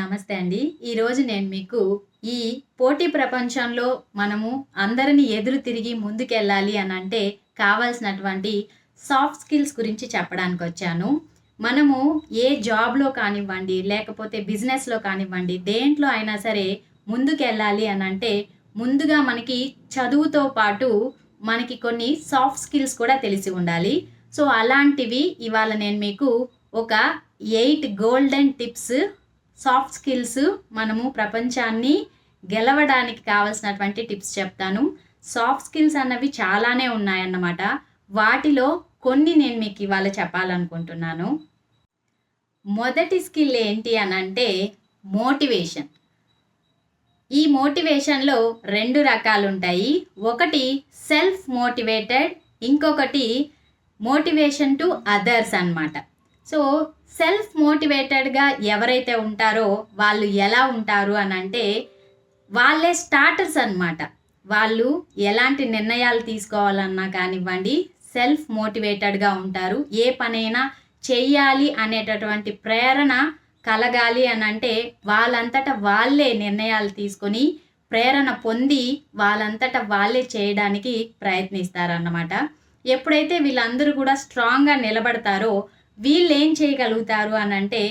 నమస్తే అండి. ఈరోజు నేను మీకు ఈ పోటీ ప్రపంచంలో మనము అందరిని ఎదురు తిరిగి ముందుకెళ్ళాలి అని అంటే కావాల్సినటువంటి సాఫ్ట్ స్కిల్స్ గురించి చెప్పడానికి వచ్చాను. మనము ఏ జాబ్లో కానివ్వండి లేకపోతే బిజినెస్లో కానివ్వండి దేంట్లో అయినా సరే ముందుకెళ్ళాలి అని అంటే ముందుగా మనకి చదువుతో పాటు మనకి కొన్ని సాఫ్ట్ స్కిల్స్ కూడా తెలిసి ఉండాలి. సో అలాంటివి ఇవాళ నేను మీకు ఒక eight golden tips soft skills మనము ప్రపంచాన్ని గెలవడానికి కావాల్సినటువంటి టిప్స్ చెప్తాను. సాఫ్ట్ స్కిల్స్ అన్నవి చాలానే ఉన్నాయన్నమాట. వాటిలో కొన్ని నేను మీకు ఇవాళ చెప్పాలనుకుంటున్నాను. మొదటి స్కిల్ ఏంటి అని అంటే మోటివేషన్. ఈ మోటివేషన్లో రెండు రకాలు ఉంటాయి. ఒకటి సెల్ఫ్ మోటివేటెడ్ ఇంకొకటి మోటివేషన్ టు అదర్స్ అన్నమాట. సో సెల్ఫ్ మోటివేటెడ్గా ఎవరైతే ఉంటారో వాళ్ళు ఎలా ఉంటారు అని అంటే వాళ్ళే స్టార్టర్స్ అన్నమాట. వాళ్ళు ఎలాంటి నిర్ణయాలు తీసుకోవాలన్నా కానివ్వండి సెల్ఫ్ మోటివేటెడ్గా ఉంటారు. ఏ పనైనా చెయ్యాలి అనేటటువంటి ప్రేరణ కలగాలి అని అంటే వాళ్ళంతట వాళ్ళే నిర్ణయాలు తీసుకొని ప్రేరణ పొంది వాళ్ళంతట వాళ్ళే చేయడానికి ప్రయత్నిస్తారన్నమాట. ఎప్పుడైతే వీళ్ళందరూ కూడా స్ట్రాంగ్గా నిలబడతారో వీళ్ళు ఏం చేయగలుగుతారు అని అంటే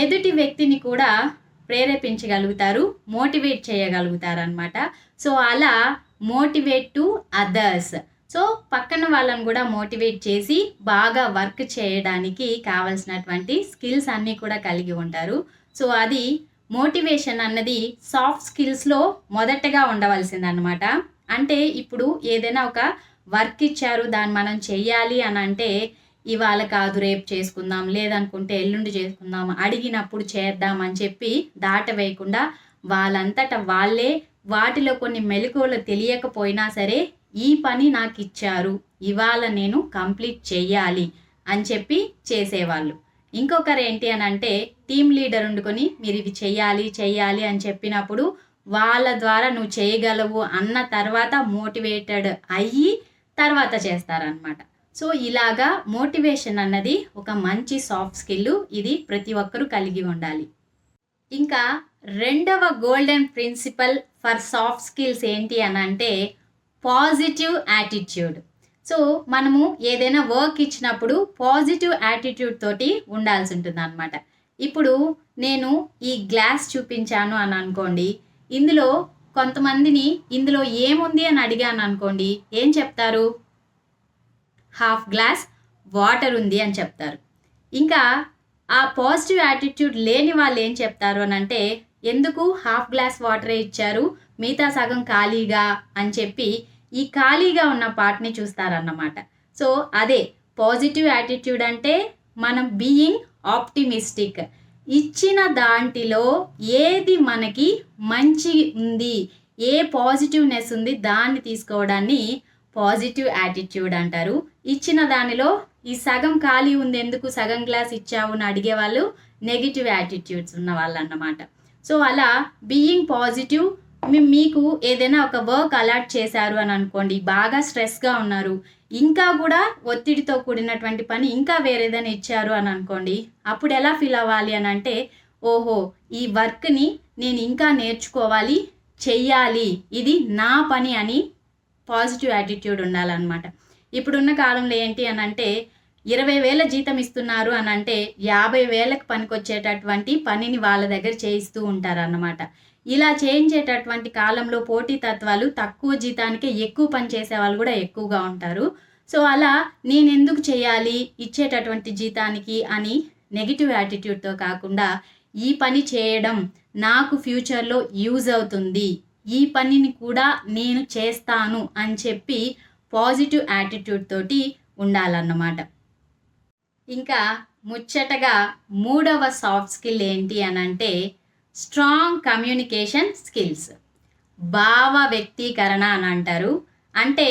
ఎదుటి వ్యక్తిని కూడా ప్రేరేపించగలుగుతారు మోటివేట్ చేయగలుగుతారు అనమాట సో అలా మోటివేట్ టు అదర్స్. సో పక్కన వాళ్ళని కూడా మోటివేట్ చేసి బాగా వర్క్ చేయడానికి కావలసినటువంటి స్కిల్స్ అన్నీ కూడా కలిగి ఉంటారు. సో అది మోటివేషన్ అన్నది సాఫ్ట్ స్కిల్స్లో మొదటగా ఉండవలసిందనమాట అంటే ఇప్పుడు ఏదైనా ఒక వర్క్ ఇచ్చారు దాన్ని మనం చెయ్యాలి అని అంటే ఇవాళ కాదు రేపు చేసుకుందాం లేదనుకుంటే ఎల్లుండి చేసుకుందాం అడిగినప్పుడు చేద్దాం అని చెప్పి దాటవేయకుండా వాళ్ళంతటా వాళ్ళంతట వాళ్ళే వాటిలో కొన్ని మెలకువలు తెలియకపోయినా సరే ఈ పని నాకు ఇచ్చారు ఇవాళ నేను కంప్లీట్ చెయ్యాలి అని చెప్పి చేసేవాళ్ళు. ఇంకొకరు ఏంటి అని అంటే టీం లీడర్ వండుకొని మీరు ఇవి చెయ్యాలి చెయ్యాలి అని చెప్పినప్పుడు వాళ్ళ ద్వారా నువ్వు చేయగలవు అన్న తర్వాత మోటివేటెడ్ అయ్యి తర్వాత చేస్తారనమాట సో ఇలాగా మోటివేషన్ అన్నది ఒక మంచి సాఫ్ట్ స్కిల్ ఇది ప్రతి ఒక్కరూ కలిగి ఉండాలి. ఇంకా రెండవ golden principle for soft skills ఏంటి అని అంటే పాజిటివ్ యాటిట్యూడ్. సో మనము ఏదైనా వర్క్ ఇచ్చినప్పుడు పాజిటివ్ యాటిట్యూడ్ తోటి ఉండాల్సి ఉంటుంది అనమాట ఇప్పుడు నేను ఈ గ్లాస్ చూపించాను అని అనుకోండి ఇందులో కొంతమందిని ఇందులో ఏముంది అని అడిగాను అనుకోండి ఏం చెప్తారు? హాఫ్ గ్లాస్ వాటర్ ఉంది అని చెప్తారు. ఇంకా ఆ పాజిటివ్ యాటిట్యూడ్ లేని వాళ్ళు ఏం చెప్తారు అని అంటే ఎందుకు హాఫ్ గ్లాస్ వాటరే ఇచ్చారు? మిగతా సగం ఖాళీగా అని చెప్పి ఈ ఖాళీగా ఉన్న పార్ట్ని చూస్తారన్నమాట. సో అదే పాజిటివ్ యాటిట్యూడ్ అంటే మనం బీయింగ్ ఆప్టిమిస్టిక్. ఇచ్చిన దాంట్లో ఏది మనకి మంచి ఉంది ఏ పాజిటివ్నెస్ ఉంది దాన్ని తీసుకోవడాన్ని పాజిటివ్ యాటిట్యూడ్ అంటారు. ఇచ్చిన దానిలో ఈ సగం ఖాళీ ఉంది ఎందుకు సగం గ్లాస్ ఇచ్చావు అని అడిగే వాళ్ళు నెగిటివ్ యాటిట్యూడ్స్ ఉన్న వాళ్ళు అన్నమాట సో అలా బీయింగ్ పాజిటివ్ మీకు ఏదైనా ఒక వర్క్ అలాట్ చేశారు అని అనుకోండి బాగా స్ట్రెస్గా ఉన్నారు ఇంకా కూడా ఒత్తిడితో కూడినటువంటి పని ఇంకా వేరేదైనా ఇచ్చారు అని అనుకోండి అప్పుడు ఎలా ఫీల్ అవ్వాలి అని అంటే ఓహో ఈ వర్క్ని నేను ఇంకా నేర్చుకోవాలి చెయ్యాలి ఇది నా పని అని పాజిటివ్ యాటిట్యూడ్ ఉండాలన్నమాట. ఇప్పుడున్న కాలంలో ఏంటి అని అంటే ఇరవై వేల జీతం ఇస్తున్నారు అని అంటే యాభై వేలకు పనికొచ్చేటటువంటి పనిని వాళ్ళ దగ్గర చేయిస్తూ ఉంటారు అన్నమాట ఇలా చేయించేటటువంటి కాలంలో పోటీ తత్వాలు తక్కువ జీతానికే ఎక్కువ పని చేసే వాళ్ళు కూడా ఎక్కువగా ఉంటారు. సో అలా నేను ఎందుకు చేయాలి ఇచ్చేటటువంటి జీతానికి అని నెగిటివ్ యాటిట్యూడ్తో కాకుండా ఈ పని చేయడం నాకు ఫ్యూచర్లో యూజ్ అవుతుంది. ఈ పనిని కూడా నేను చేస్తాను అని చెప్పి పాజిటివ్ యాటిట్యూడ్ తోటి ఉండాలన్నమాట. ఇంకా ముచ్చటగా మూడవ సాఫ్ట్ స్కిల్ ఏంటి అని అంటే స్ట్రాంగ్ కమ్యూనికేషన్ స్కిల్స్. భావ వ్యక్తీకరణ అని అంటారు. అంటే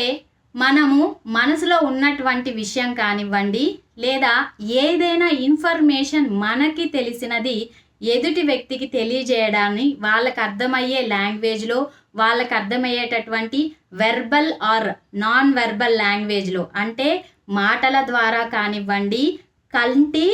మనము మనసులో ఉన్నటువంటి విషయం కానివ్వండి లేదా ఏదైనా ఇన్ఫర్మేషన్ మనకి తెలిసినది ఎదుటి వ్యక్తికి తెలియజేయడాన్ని వాళ్ళకి అర్థమయ్యే లాంగ్వేజ్లో వాళ్ళకి అర్థమయ్యేటటువంటి వెర్బల్ ఆర్ నాన్ వెర్బల్ లాంగ్వేజ్లో అంటే మాటల ద్వారా కానివ్వండి కంటి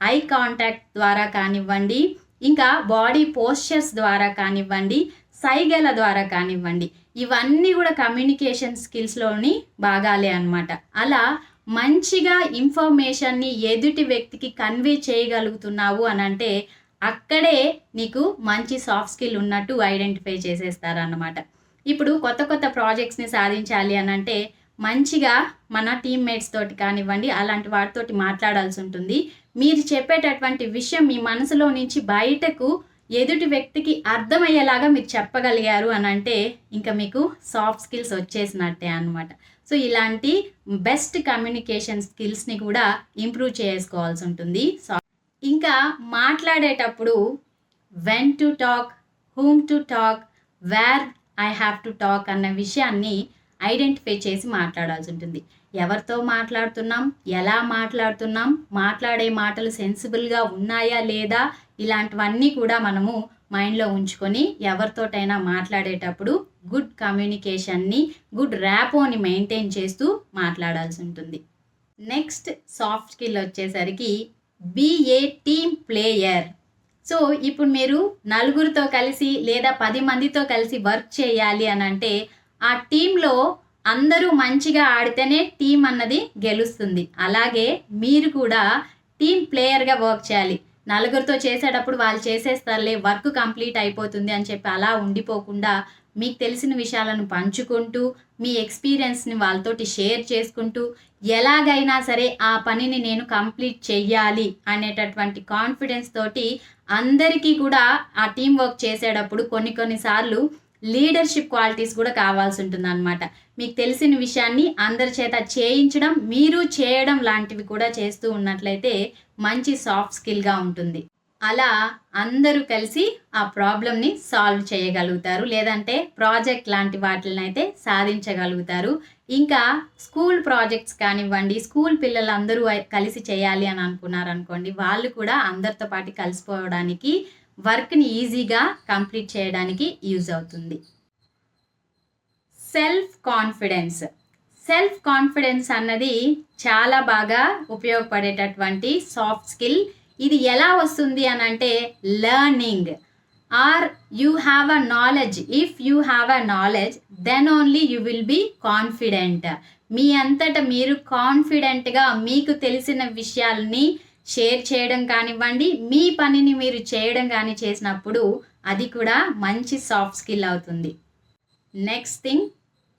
ఐ కాంటాక్ట్ ద్వారా కానివ్వండి ఇంకా బాడీ పోస్చర్స్ ద్వారా కానివ్వండి సైగల ద్వారా కానివ్వండి ఇవన్నీ కూడా కమ్యూనికేషన్ స్కిల్స్లోని భాగాలే అన్నమాట. అలా మంచిగా ఇన్ఫర్మేషన్ని ఎదుటి వ్యక్తికి కన్వే చేయగలుగుతున్నావు అని అంటే అక్కడే నీకు మంచి సాఫ్ట్ స్కిల్ ఉన్నట్టు ఐడెంటిఫై చేసేస్తారన్నమాట. ఇప్పుడు కొత్త కొత్త ప్రాజెక్ట్స్ని సాధించాలి అని అంటే మంచిగా మన టీమ్మేట్స్ తోటి కానివ్వండి అలాంటి వాటితోటి మాట్లాడాల్సి ఉంటుంది. మీరు చెప్పేటటువంటి విషయం మీ మనసులో నుంచి బయటకు ఎదుటి వ్యక్తికి అర్థమయ్యేలాగా మీరు చెప్పగలిగారు అని అంటే ఇంకా మీకు సాఫ్ట్ స్కిల్స్ వచ్చేసినట్టే అన్నమాట. సో ఇలాంటి బెస్ట్ కమ్యూనికేషన్ స్కిల్స్ని కూడా ఇంప్రూవ్ చేసుకోవాల్సి ఉంటుంది. సో ఇంకా మాట్లాడేటప్పుడు when to talk whom to talk where I have to talk అన్న విషయాన్ని ఐడెంటిఫై చేసి మాట్లాడాల్సి ఉంటుంది. ఎవరితో మాట్లాడుతున్నాం? ఎలా మాట్లాడుతున్నాం? మాట్లాడే మాటలు సెన్సిబుల్గా ఉన్నాయా లేదా? ఇలాంటివన్నీ కూడా మనము మైండ్లో ఉంచుకొని ఎవరితోటైనా మాట్లాడేటప్పుడు గుడ్ కమ్యూనికేషన్ని గుడ్ ర్యాపోని మెయింటైన్ చేస్తూ మాట్లాడాల్సి ఉంటుంది. నెక్స్ట్ సాఫ్ట్ స్కిల్ వచ్చేసరికి be a team player so ఇప్పుడు మీరు నలుగురితో కలిసి లేదా పది మందితో కలిసి వర్క్ చేయాలి అని అంటే ఆ టీంలో అందరూ మంచిగా ఆడితేనే టీం అన్నది గెలుస్తుంది. అలాగే మీరు కూడా టీం ప్లేయర్గా వర్క్ చేయాలి. నలుగురితో చేసేటప్పుడు వాళ్ళు చేసేస్తారులే వర్క్ కంప్లీట్ అయిపోతుంది అని చెప్పి అలా ఉండిపోకుండా మీకు తెలిసిన విషయాలను పంచుకుంటూ మీ ఎక్స్పీరియన్స్ని వాళ్ళతోటి షేర్ చేసుకుంటూ ఎలాగైనా సరే ఆ పనిని నేను కంప్లీట్ చెయ్యాలి అనేటటువంటి కాన్ఫిడెన్స్ తోటి అందరికీ కూడా ఆ టీం వర్క్ చేసేటప్పుడు కొన్ని కొన్నిసార్లు లీడర్షిప్ క్వాలిటీస్ కూడా కావాల్సి ఉంటుంది అనమాట మీకు తెలిసిన విషయాన్ని అందరి చేత చేయించడం మీరు చేయడం లాంటివి కూడా చేస్తూ ఉన్నట్లయితే మంచి సాఫ్ట్ స్కిల్గా ఉంటుంది. అలా అందరూ కలిసి ఆ ప్రాబ్లమ్ని సాల్వ్ చేయగలుగుతారు. లేదంటే ప్రాజెక్ట్ లాంటి వాటిని అయితే సాధించగలుగుతారు. ఇంకా స్కూల్ ప్రాజెక్ట్స్ కానివ్వండి స్కూల్ పిల్లలందరూ కలిసి చేయాలి అని అనుకున్నారు అనుకోండి వాళ్ళు కూడా అందరితో పాటు కలిసిపోవడానికి వర్క్ని ఈజీగా కంప్లీట్ చేయడానికి యూజ్ అవుతుంది. సెల్ఫ్ కాన్ఫిడెన్స్ సెల్ఫ్ కాన్ఫిడెన్స్ అన్నది చాలా బాగా ఉపయోగపడేటటువంటి సాఫ్ట్ స్కిల్ ఇది ఎలా వస్తుంది అని అంటే learning are you have a knowledge if you have a knowledge then only you will be confident మీ అంతటా మీరు కాన్ఫిడెంట్గా మీకు తెలిసిన విషయాల్ని షేర్ చేయడం కానివ్వండి మీ పనిని మీరు చేయడం కానీ చేసినప్పుడు అది కూడా మంచి సాఫ్ట్ స్కిల్ అవుతుంది. నెక్స్ట్ థింగ్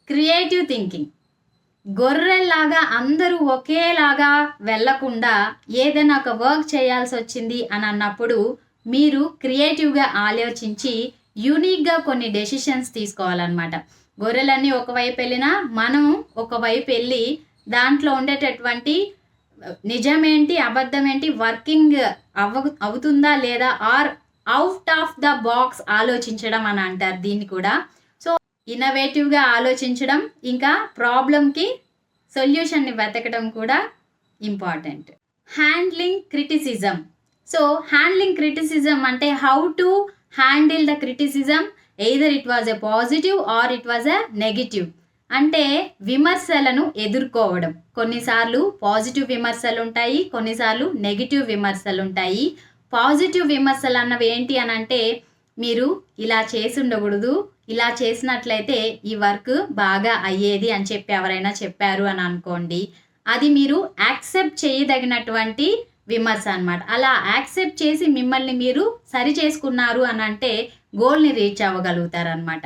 క్రియేటివ్ థింకింగ్ గొర్రెల్లాగా అందరూ ఒకేలాగా వెళ్ళకుండా ఏదైనా ఒక వర్క్ చేయాల్సి వచ్చింది అని అన్నప్పుడు మీరు క్రియేటివ్గా ఆలోచించి యూనిక్గా కొన్ని డెసిషన్స్ తీసుకోవాలన్నమాట. గొర్రెలన్నీ ఒకవైపు వెళ్ళినా మనం ఒకవైపు వెళ్ళి దాంట్లో ఉండేటటువంటి నిజమేంటి అబద్ధం ఏంటి వర్కింగ్ అవ అవుతుందా లేదా or out of the box ఆలోచించడం అని అంటారు దీన్ని కూడా. ఇన్నోవేటివ్గా ఆలోచించడం ఇంకా ప్రాబ్లంకి సొల్యూషన్ని వెతకడం కూడా important handling criticism so handling criticism అంటే how to handle the criticism either it was a positive or it was a negative అంటే విమర్శలను ఎదుర్కోవడం. కొన్నిసార్లు పాజిటివ్ విమర్శలు ఉంటాయి కొన్నిసార్లు నెగిటివ్ విమర్శలు ఉంటాయి. పాజిటివ్ విమర్శలు అన్నవి ఏంటి అని అంటే మీరు ఇలా చేసి ఉండకూడదు ఇలా చేసినట్లయితే ఈ వర్క్ బాగా అయ్యేది అని చెప్పి ఎవరైనా చెప్పారు అని అనుకోండి. అది మీరు యాక్సెప్ట్ చేయదగినటువంటి విమర్శ అన్నమాట. అలా యాక్సెప్ట్ చేసి మిమ్మల్ని మీరు సరి చేసుకున్నారు అని అంటే గోల్ని రీచ్ అవ్వగలుగుతారనమాట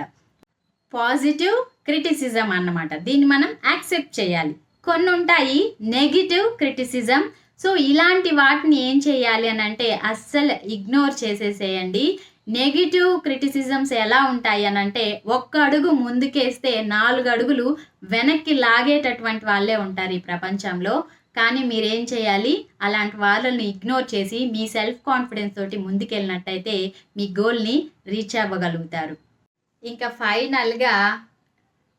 పాజిటివ్ క్రిటిసిజం అన్నమాట. దీన్ని మనం యాక్సెప్ట్ చేయాలి. కొన్ని ఉంటాయి నెగిటివ్ క్రిటిసిజం. సో ఇలాంటి వాటిని ఏం చేయాలి అని అంటే అస్సలు ఇగ్నోర్ చేసేసేయండి. నెగిటివ్ క్రిటిసిజమ్స్ ఎలా ఉంటాయి అని అంటే ఒక్క అడుగు ముందుకేస్తే నాలుగు అడుగులు వెనక్కి లాగేటటువంటి వాళ్ళే ఉంటారు ఈ ప్రపంచంలో. కానీ మీరేం చేయాలి? అలాంటి వాళ్ళని ఇగ్నోర్ చేసి మీ సెల్ఫ్ కాన్ఫిడెన్స్ తోటి ముందుకెళ్ళినట్టయితే మీ గోల్ని రీచ్ అవ్వగలుగుతారు. ఇంకా ఫైనల్గా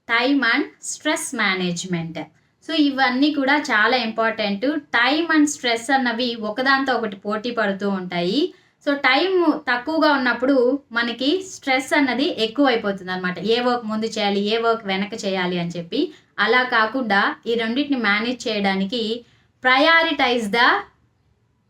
time and stress management. So ఇవన్నీ కూడా చాలా ఇంపార్టెంట్. టైం అండ్ స్ట్రెస్ అన్నవి ఒకదాంతో ఒకటి పోటీ పడుతూ ఉంటాయి. సో టైం తక్కువగా ఉన్నప్పుడు మనకి స్ట్రెస్ అన్నది ఎక్కువ అయిపోతుంది అనమాట ఏ వర్క్ ముందు చేయాలి ఏ వర్క్ వెనక చేయాలి అని చెప్పి. అలా కాకుండా ఈ రెండింటిని మేనేజ్ చేయడానికి ప్రయారిటైజ్ ద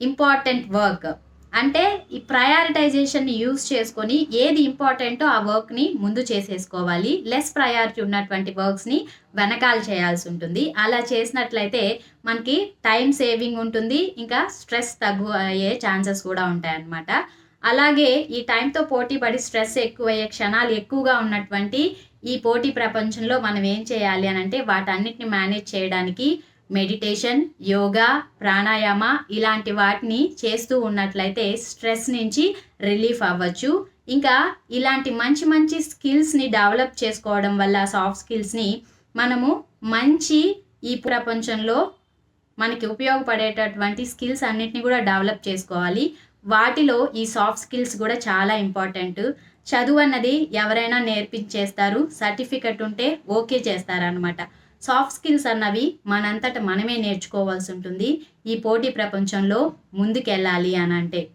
ఇంపార్టెంట్ వర్క్ అంటే ఈ ప్రయారిటైజేషన్ని యూస్ చేసుకొని ఏది ఇంపార్టెంటో ఆ వర్క్ని ముందు చేసేసుకోవాలి. లెస్ ప్రయారిటీ ఉన్నటువంటి వర్క్స్ని వెనకాల చేయాల్సి ఉంటుంది. అలా చేసినట్లయితే మనకి టైం సేవింగ్ ఉంటుంది. ఇంకా స్ట్రెస్ తగ్గు అయ్యే ఛాన్సెస్ కూడా ఉంటాయన్నమాట. అలాగే ఈ టైంతో పోటీ పడి స్ట్రెస్ ఎక్కువయ్యే క్షణాలు ఎక్కువగా ఉన్నటువంటి ఈ పోటీ ప్రపంచంలో మనం ఏం చేయాలి అని అంటే వాటన్నిటిని మేనేజ్ చేయడానికి మెడిటేషన్ యోగా ప్రాణాయామ ఇలాంటి వాటిని చేస్తూ ఉన్నట్లయితే స్ట్రెస్ నుంచి రిలీఫ్ అవ్వచ్చు. ఇంకా ఇలాంటి మంచి మంచి స్కిల్స్ని డెవలప్ చేసుకోవడం వల్ల సాఫ్ట్ స్కిల్స్ని మనము మంచి ఈ ప్రపంచంలో మనకి ఉపయోగపడేటటువంటి స్కిల్స్ అన్నిటిని కూడా డెవలప్ చేసుకోవాలి. వాటిలో ఈ సాఫ్ట్ స్కిల్స్ కూడా చాలా ఇంపార్టెంట్. చదువు అన్నది ఎవరైనా నేర్పించేస్తారు సర్టిఫికెట్ ఉంటే ఓకే చేస్తారనమాట సాఫ్ట్ స్కిల్స్ అన్నవి మనంతట మనమే నేర్చుకోవాల్సి ఉంటుంది. ఈ పోటీ ప్రపంచంలో ముందుకెళ్ళాలి అని అంటే.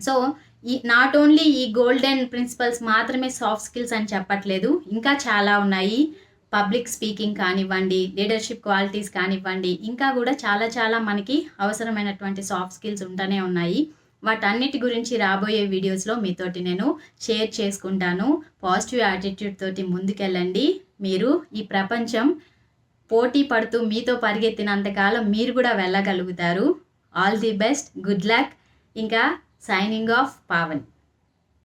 సో ఈ నాట్ ఓన్లీ ఈ గోల్డెన్ ప్రిన్సిపల్స్ మాత్రమే సాఫ్ట్ స్కిల్స్ అని చెప్పట్లేదు. ఇంకా చాలా ఉన్నాయి. పబ్లిక్ స్పీకింగ్ కానివ్వండి లీడర్షిప్ క్వాలిటీస్ కానివ్వండి ఇంకా కూడా చాలా చాలా మనకి అవసరమైనటువంటి సాఫ్ట్ స్కిల్స్ ఉంటూనే ఉన్నాయి. వాటన్నిటి గురించి రాబోయే వీడియోస్లో మీతోటి నేను షేర్ చేసుకుంటాను. పాజిటివ్ యాటిట్యూడ్ తోటి ముందుకెళ్ళండి. మీరు ఈ ప్రపంచం పోటీ పడుతూ మీతో పరిగెత్తినంతకాలం మీరు కూడా వెళ్ళగలుగుతారు. All the best good luck ఇంకా సైనింగ్ ఆఫ్ పావన్